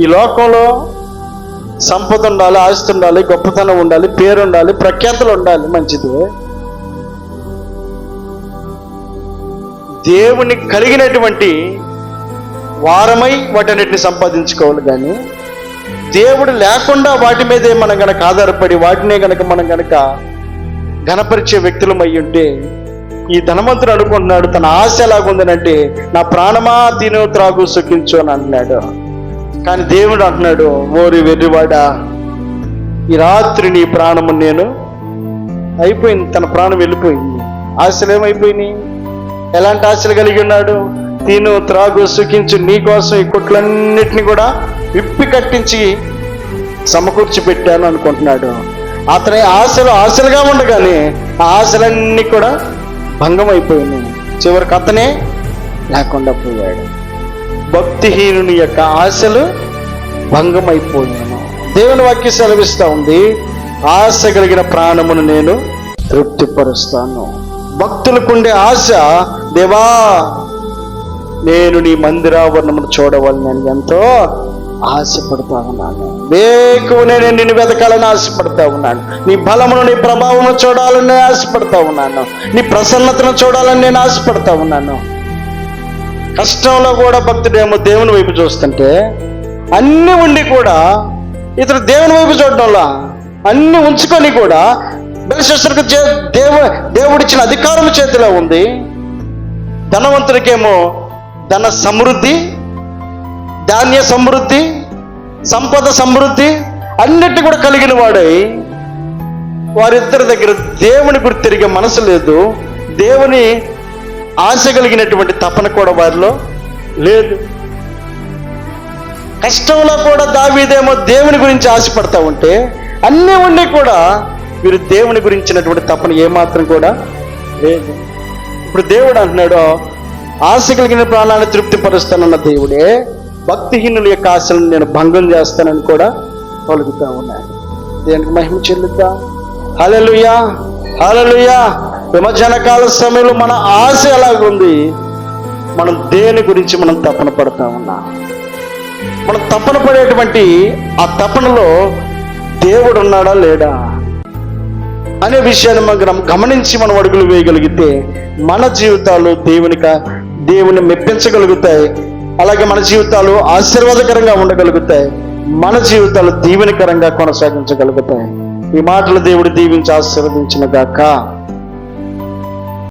ఈ లోకంలో సంపద ఉండాలి ఆస్తి ఉండాలి గొప్పతనం ఉండాలి పేరు ఉండాలి ప్రఖ్యాతులు ఉండాలి మంచిది. దేవుని కలిగినటువంటి వారమై వాటన్నిటిని సంపాదించుకోవాలి కానీ దేవుడు లేకుండా వాటి మీదే మనం గనక ఆధారపడి వాటినే గనక మనం గనక ఘనపరిచే వ్యక్తులం అయి ఉంటే ఈ ధనవంతుడు అనుకుంటున్నాడు తన ఆశ ఎలాగుందనంటే నా ప్రాణమా తిను త్రాగు సుఖించు అని అంటున్నాడు కానీ దేవుడు అంటున్నాడు ఓరి వెర్రివాడా ఈ రాత్రి నీ ప్రాణము నేను అయిపోయింది తన ప్రాణం వెళ్ళిపోయింది. ఆశలు ఏమైపోయినాయి? ఎలాంటి ఆశలు కలిగి ఉన్నాడు? తిను త్రాగు సుఖించు నీ కోసం ఈ కొట్లన్నిటిని కూడా విప్పి కట్టించి సమకూర్చి పెట్టాను అనుకుంటున్నాడు. అతని ఆశలు ఆశలుగా ఉండగానే ఆ ఆశలన్నీ కూడా భంగం అయిపోయినాయి చివరికి అతనే లేకుండా పోయాడు భక్తిహీనుని యొక్క ఆశలు భంగమైపోయాను. దేవుని వాక్య సెలవిస్తూ ఉంది. ఆశ కలిగిన ప్రాణమును నేను తృప్తిపరుస్తాను. భక్తులకుండే ఆశ దేవా నేను నీ మందిరావరణమును చూడవాలని నేను ఎంతో ఆశపడతా ఉన్నాను. వేకువనే నేను నిన్ను వెతకాలని ఆశపడతా ఉన్నాను. నీ బలమును నీ ప్రభావమును చూడాలని నేను ఆశపడతా ఉన్నాను. నీ ప్రసన్నతను చూడాలని నేను ఆశపడతా ఉన్నాను. కష్టంలో కూడా భక్తుడేమో దేవుని వైపు చూస్తుంటే అన్నీ ఉండి కూడా ఇతడు దేవుని వైపు చూడడంలా అన్ని ఉంచుకొని కూడా బలిశస్త్రకు దేవు దేవుడిచ్చిన అధికారం చేతిలో ఉంది. ధనవంతుడికేమో ధన సమృద్ధి ధాన్య సమృద్ధి సంపద సమృద్ధి అన్నిటి కూడా కలిగిన వాడై వారిద్దరి దగ్గర దేవుని గురి తిరిగే మనసు లేదు. దేవుని ఆశ కలిగినటువంటి తపన కూడా వారిలో లేదు. కష్టంలో కూడా దావీదేమో దేవుని గురించి ఆశపడతా ఉంటే అన్నీ ఉండి కూడా వీరు దేవుని గురించినటువంటి తపన ఏమాత్రం కూడా లేదు. ఇప్పుడు దేవుడు అంటున్నాడు ఆశ కలిగిన ప్రాణాన్ని తృప్తిపరుస్తానన్న దేవుడే భక్తిహీనుల యొక్క ఆశలను నేను భంగం చేస్తానని కూడా పలుకుతా ఉన్నాడు. దేనికి మహిమ చెల్లుతా. హలలుయా హలలుయా విమర్శన కాల సమయంలో మన ఆశ ఎలాగుంది? మనం దేని గురించి మనం తపన పడతా ఉన్నాం? మనం తపన పడేటువంటి ఆ తపనలో దేవుడు ఉన్నాడా లేడా? అనే విషయాన్ని మనం గమనించి మనం అడుగులు వేయగలిగితే మన జీవితాలు దేవునిక దేవుని మెప్పించగలుగుతాయి. అలాగే మన జీవితాలు ఆశీర్వాదకరంగా ఉండగలుగుతాయి. మన జీవితాలు దీవెనకరంగా కొనసాగించగలుగుతాయి. ఈ మాటలు దేవుడు దీవించి ఆశీర్వదించిన గాక.